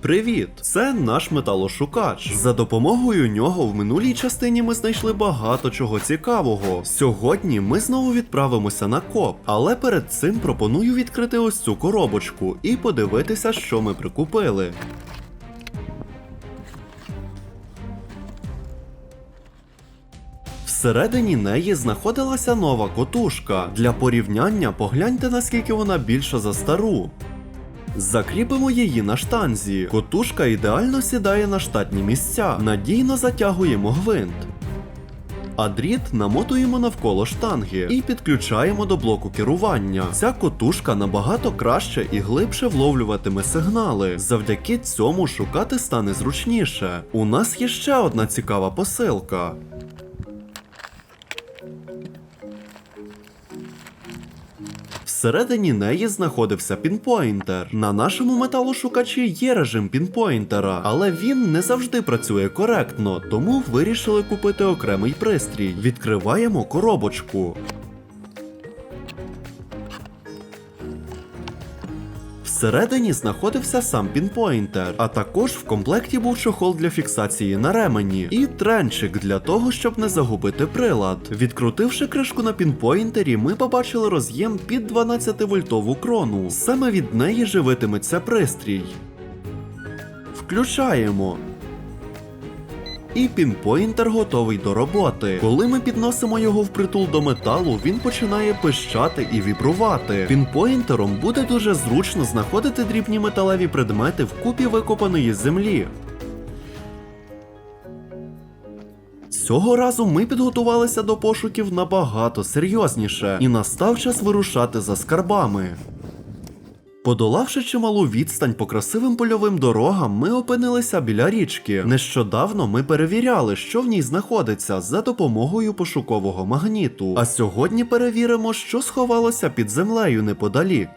Привіт! Це наш металошукач. За допомогою нього в минулій частині ми знайшли багато чого цікавого. Сьогодні ми знову відправимося на коп, але перед цим пропоную відкрити ось цю коробочку і подивитися, що ми прикупили. Всередині неї знаходилася нова котушка. Для порівняння погляньте наскільки вона більша за стару. Закріпимо її на штанзі. Котушка ідеально сідає на штатні місця. Надійно затягуємо гвинт. А дріт намотуємо навколо штанги і підключаємо до блоку керування. Ця котушка набагато краще і глибше вловлюватиме сигнали. Завдяки цьому шукати стане зручніше. У нас є ще одна цікава посилка. Всередині неї знаходився пінпойнтер. На нашому металошукачі є режим пінпойнтера, але він не завжди працює коректно, тому вирішили купити окремий пристрій. Відкриваємо коробочку. Всередині знаходився сам пінпойнтер, а також в комплекті був чохол для фіксації на ремені і тренчик для того, щоб не загубити прилад. Відкрутивши кришку на пінпойнтері, ми побачили роз'єм під 12 вольтову крону. Саме від неї живитиметься пристрій. Включаємо. І пінпойнтер готовий до роботи. Коли ми підносимо його впритул до металу, він починає пищати і вібрувати. Пінпойнтером буде дуже зручно знаходити дрібні металеві предмети в купі викопаної землі. Цього разу ми підготувалися до пошуків набагато серйозніше, і настав час вирушати за скарбами. Подолавши чималу відстань по красивим польовим дорогам, ми опинилися біля річки. Нещодавно ми перевіряли, що в ній знаходиться за допомогою пошукового магніту. А сьогодні перевіримо, що сховалося під землею неподалік.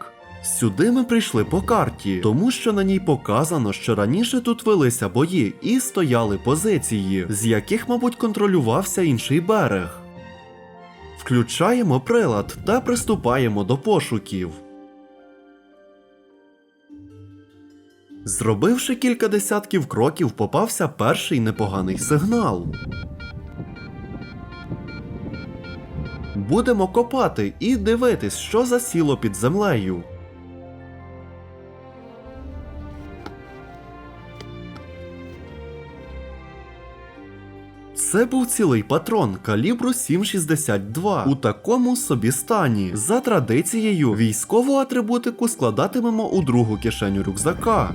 Сюди ми прийшли по карті, тому що на ній показано, що раніше тут велися бої і стояли позиції, з яких, мабуть, контролювався інший берег. Включаємо прилад та приступаємо до пошуків. Зробивши кілька десятків кроків, попався перший непоганий сигнал. Будемо копати і дивитись, що засіло під землею. Це був цілий патрон калібру 7,62 у такому собі стані. За традицією, військову атрибутику складатимемо у другу кишеню рюкзака.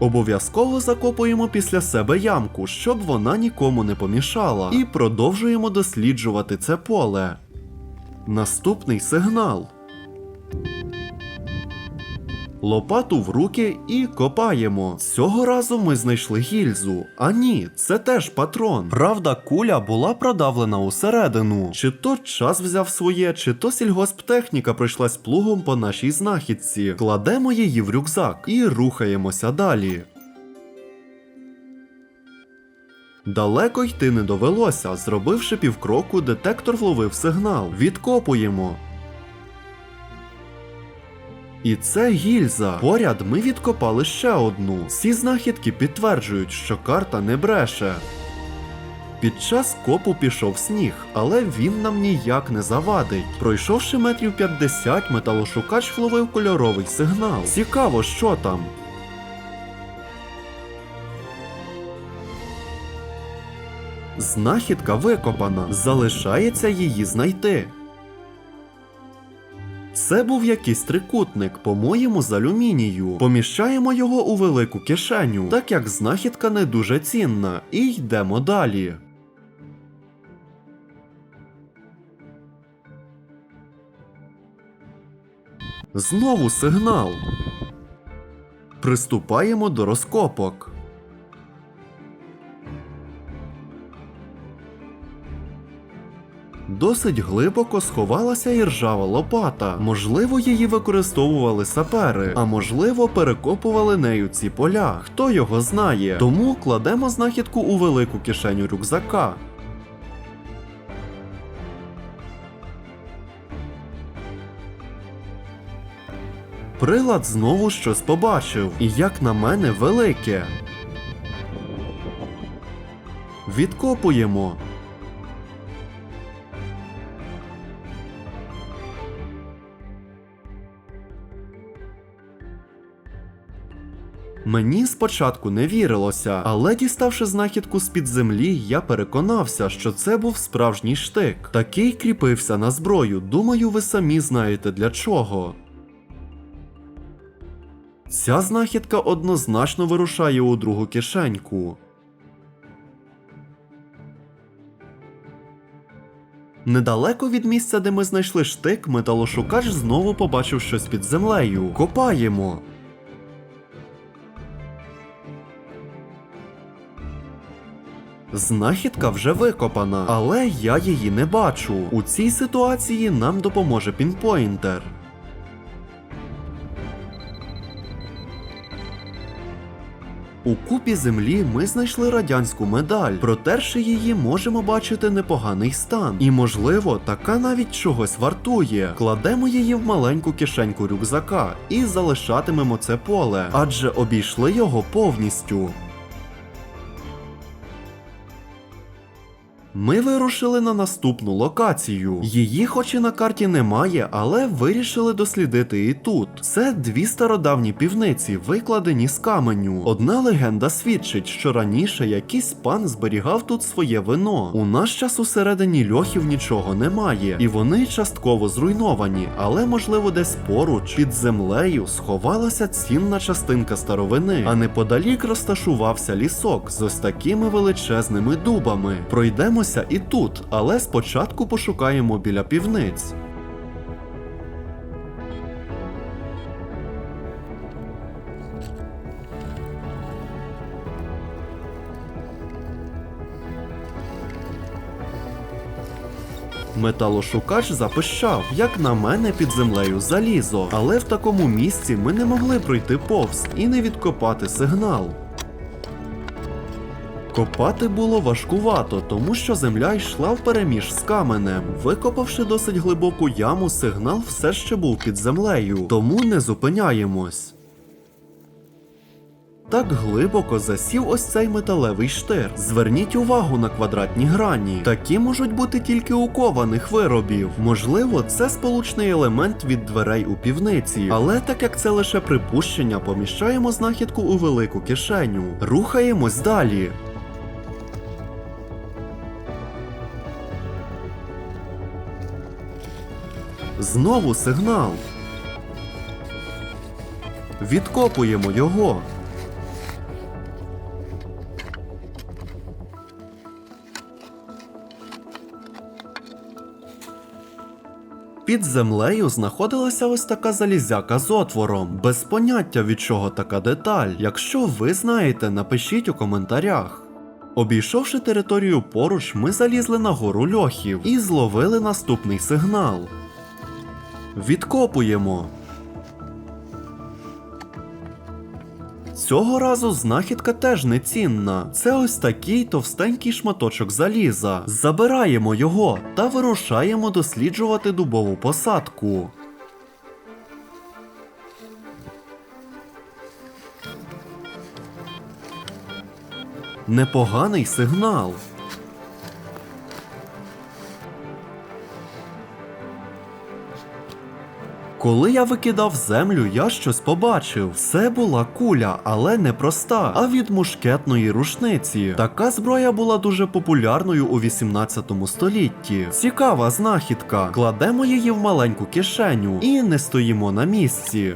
Обов'язково закопуємо після себе ямку, щоб вона нікому не помішала, і продовжуємо досліджувати це поле. Наступний сигнал. Лопату в руки і копаємо. Цього разу ми знайшли гільзу. А ні, це теж патрон. Правда, куля була продавлена усередину. Чи то час взяв своє, чи то сільгосптехніка пройшлась плугом по нашій знахідці. Кладемо її в рюкзак і рухаємося далі. Далеко йти не довелося. Зробивши півкроку, детектор вловив сигнал. Відкопуємо. І це гільза. Поряд ми відкопали ще одну. Ці знахідки підтверджують, що карта не бреше. Під час копу пішов сніг, але він нам ніяк не завадить. Пройшовши метрів 50, металошукач вловив кольоровий сигнал. Цікаво, що там. Знахідка викопана. Залишається її знайти. Це був якийсь трикутник, по-моєму, з алюмінію. Поміщаємо його у велику кишеню, так як знахідка не дуже цінна, і йдемо далі. Знову сигнал. Приступаємо до розкопок. Досить глибоко сховалася і ржава лопата. Можливо, її використовували сапери, а можливо, перекопували нею ці поля. Хто його знає? Тому кладемо знахідку у велику кишеню рюкзака. Прилад знову щось побачив, і як на мене велике. Відкопуємо. Мені спочатку не вірилося, але діставши знахідку з-під землі, я переконався, що це був справжній штик. Такий кріпився на зброю. Думаю, ви самі знаєте для чого. Ця знахідка однозначно вирушає у другу кишеньку. Недалеко від місця, де ми знайшли штик, металошукач знову побачив щось під землею. Копаємо. Знахідка вже викопана, але я її не бачу. У цій ситуації нам допоможе пінпойнтер. У купі землі ми знайшли радянську медаль. Протерши її, можемо бачити непоганий стан. І, можливо, така навіть чогось вартує. Кладемо її в маленьку кишеньку рюкзака і залишатимемо це поле, адже обійшли його повністю. Ми вирушили на наступну локацію. Її, хоч і на карті немає, але вирішили дослідити і тут. Це дві стародавні півниці, викладені з каменю. Одна легенда свідчить, що раніше якийсь пан зберігав тут своє вино. У наш час усередині льохів нічого немає, і вони частково зруйновані, але можливо десь поруч під землею сховалася цінна частинка старовини, а неподалік розташувався лісок з ось такими величезними дубами. Пройдемося і тут, але спочатку пошукаємо біля півниць. Металошукач запищав, як на мене під землею залізо, але в такому місці ми не могли пройти повз і не відкопати сигнал. Копати було важкувато, тому що земля йшла впереміж з каменем. Викопавши досить глибоку яму, сигнал все ще був під землею, тому не зупиняємось. Так глибоко засів ось цей металевий штир. Зверніть увагу на квадратні грані. Такі можуть бути тільки у кованих виробів. Можливо, це сполучний елемент від дверей у півниці, але так як це лише припущення, поміщаємо знахідку у велику кишеню. Рухаємось далі. Знову сигнал. Відкопуємо його. Під землею знаходилася ось така залізяка з отвором. Без поняття від чого така деталь. Якщо ви знаєте, напишіть у коментарях. Обійшовши територію поруч, ми залізли на гору льохів і зловили наступний сигнал. Відкопуємо. Цього разу знахідка теж не цінна. Це ось такий товстенький шматочок заліза. Забираємо його та вирушаємо досліджувати дубову посадку. Непоганий сигнал. Коли я викидав землю, я щось побачив. Це була куля, але не проста, а від мушкетної рушниці. Така зброя була дуже популярною у 18 столітті. Цікава знахідка. Кладемо її в маленьку кишеню і не стоїмо на місці.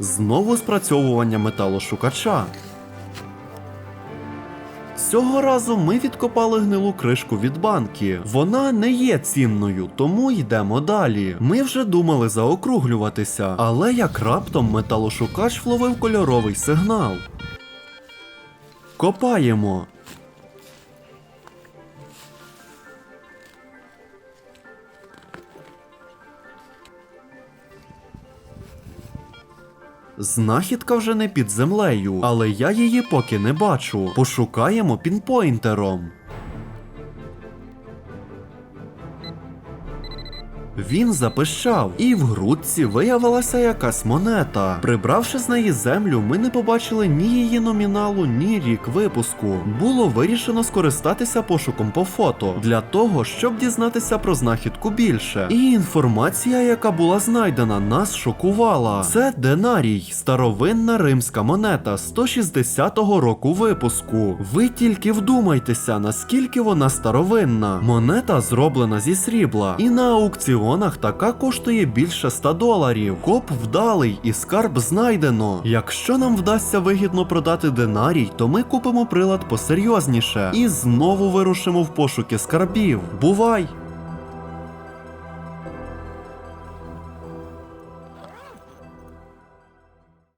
Знову спрацьовування металошукача. Цього разу ми відкопали гнилу кришку від банки. Вона не є цінною, тому йдемо далі. Ми вже думали заокруглюватися, але як раптом металошукач вловив кольоровий сигнал. Копаємо. Знахідка вже не під землею, але я її поки не бачу. Пошукаємо пінпойнтером. Він запищав, і в грудці виявилася якась монета. Прибравши з неї землю, ми не побачили ні її номіналу, ні рік випуску. Було вирішено скористатися пошуком по фото для того, щоб дізнатися про знахідку більше. І інформація, яка була знайдена, нас шокувала. Це динарій, старовинна римська монета 160-го року випуску. Ви тільки вдумайтеся, наскільки вона старовинна. Монета зроблена зі срібла, і на аукціонах така коштує більше 100 доларів. Коп вдалий і скарб знайдено. Якщо нам вдасться вигідно продати динарій, то ми купимо прилад посерйозніше і знову вирушимо в пошуки скарбів. Бувай!